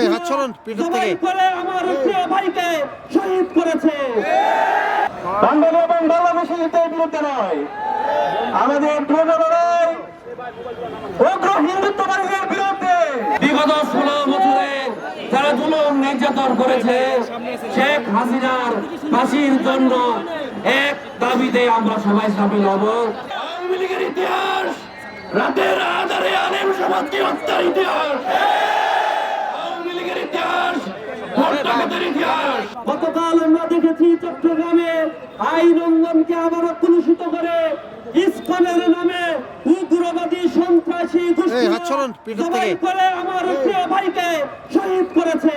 এই হাত সরান পিঠের থেকে। আমার প্রিয় ভাইকে শহীদ করেছে। বাঙালি এবং বাংলাদেশিদের বিরুদ্ধে নয়। আমাদের দৃঢ় উগ্র হিন্দুত্ববাদীদের বিরুদ্ধে বিগত ষোলো বছরে যারা জুলুম নির্যাতন করেছে শেখ হাসিনার ফাঁসির জন্য এক দাবিতে আমরা সবাই সামিল হব। আওয়ামী লীগের ইতিহাস রাতের আধারে আলেম সমাজকে হত্যার ইতিহাস আওয়ামী লীগের ইতিহাস ভোট ডাকাতের ইতিহাস গতকাল আমরা দেখেছি চট্টগ্রামে আইন অঙ্গনকে আবারও কলুষিত করে ইস্কনের নামে উগ্রবাদী সন্ত্রাসী গোষ্ঠী। করে আমার প্রিয় ভাইকে শহীদ করেছে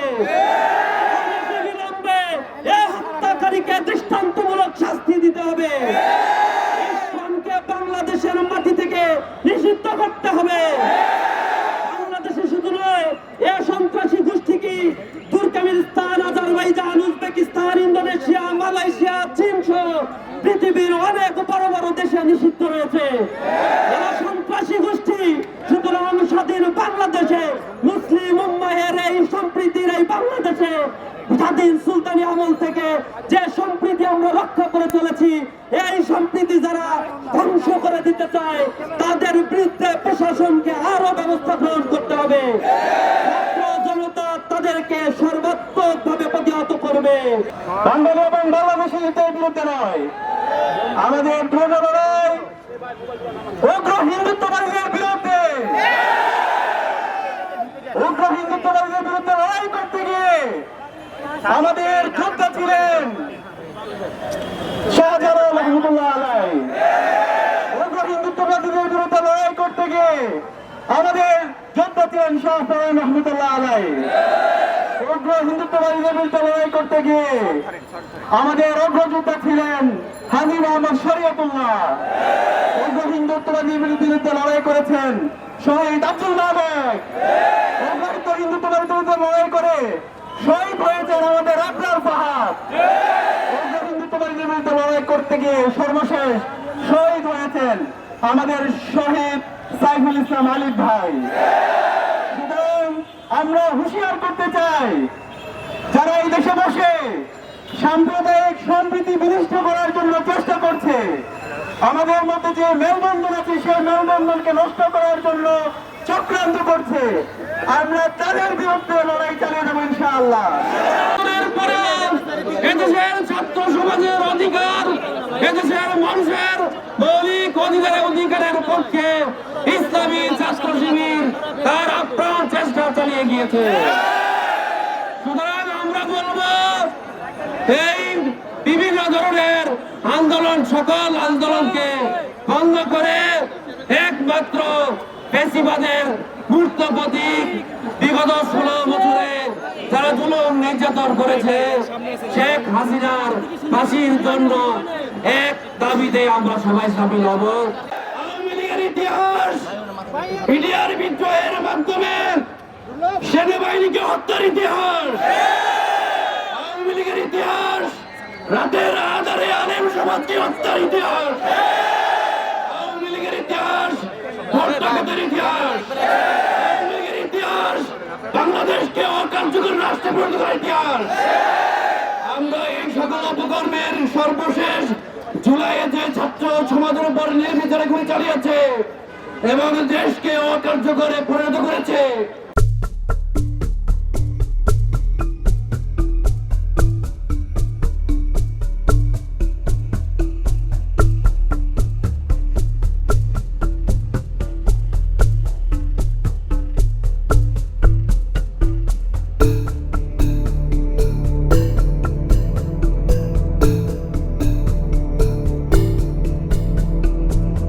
অনতিবিলম্বে এ হত্যাকারীকে দৃষ্টান্তমূলক শাস্তি দিতে হবে ইসলামকে বাংলাদেশের মাটি থেকে নিষিদ্ধ করতে হবে বাংলাদেশে শুধু নয় এ সন্ত্রাসী গোষ্ঠী কি Turkmenistan Azerbaijan Uzbekistan Indonesia, Malaysia চীন সহ পৃথিবীর অনেক বড় বড় দেশে নিষিদ্ধ রয়েছে। সন্ত্রাসী গোষ্ঠী, সুতরাং স্বাধীন বাংলাদেশে মুসলিম উম্মাহের এই সম্প্রীতির এই বাংলাদেশে স্বাধীন সুলতানি আমল থেকে যে সম্প্রীতি আমরা রক্ষা করে চলেছি, এই সম্প্রীতি যারা ধ্বংস করে দিতে চায়, তাদের বিরুদ্ধে প্রশাসনকে আরও ব্যবস্থা গ্রহণ করতে হবে। করবে। বাঙালি এবং বাংলাদেশিদের বিরুদ্ধে নয়। আমাদের দৃঢ় লড়াই উগ্র হিন্দুত্ববাদীদের বিরুদ্ধে। উগ্র হিন্দুত্ববাদীদের বিরুদ্ধে লড়াই করতে গিয়ে আমাদের যোদ্ধা ছিলেন শাহজালাল রহমতুল্লাহ আলাই। উগ্র হিন্দুত্ববাদীদের বিরুদ্ধে লড়াই করতে গিয়ে আমাদের যোদ্ধা ছিলেন শাহ ফরান রহমতুল্লাহ আলাই। উগ্র হিন্দুত্ববাদীদের লড়াই করতে গিয়ে আমাদের অগ্রযোদ্ধা ছিলেন হাজি মোহাম্মদ শরীয়তুল্লাহ। উগ্র হিন্দুত্ববাদীর বিরুদ্ধে লড়াই করেছেন শহীদ আব্দুল করে শহীদ হয়েছেন আমাদের লড়াই করতে গিয়ে সর্বশেষ শহীদ হয়েছেন আমাদের শহীদ সাইফুল ইসলাম আলিফ ভাই। আমরা হুঁশিয়ার করতে চাই। যারা এই দেশে বসে সাম্প্রদায়িক সম্প্রীতি বিনষ্ট করার জন্য চেষ্টা করছে, আমাদের মধ্যে যে মেলবন্ধন আছে, সেই মেলবন্ধনকে নষ্ট করার জন্য চক্রান্ত করছে, আমরা তাদের বিরুদ্ধে লড়াই চালিয়ে যাব ইনশাআল্লাহ। এদেশের ছাত্র সমাজের অধিকার, এদেশের মানুষের মৌলিক অধিকারের অধিকারের পক্ষে ইসলামী ছাত্র শিবির তার আপ্রাণ চালিয়ে গিয়েছে। আমরা বলব, এই বিভিন্ন ধরনের আন্দোলন, সকল আন্দোলনকে বন্ধ করে একমাত্র পেশিবাদের মূর্ত প্রতীক বিগত ষোলো বছরে যারা জুলুম নির্যাতন করেছে, শেখ হাসিনার ফাঁসির জন্য এক দাবিতে আমরা সবাই সামিল হব। আওয়ামী লীগের ইতিহাস বিদ্রোহের সেনাবাহিনীকে হত্যার ইতিহাস। আওয়ামী লীগের ইতিহাস। রাতের আধারে আলেম সমাজকে হত্যার ইতিহাস। আওয়ামী লীগের ইতিহাস ভোট ডাকাতের ইতিহাস, বাংলাদেশকে অকার্যকর রাষ্ট্রে পরিণত করার ইতিহাস। আমরা এই সকল অপকর্মের সর্বশেষ জুলাইয়ে যে ছাত্র সমাজের উপর নির্বিচারে গুলি চালিয়েছে এবং দেশকে অকার্যকরে পরিণত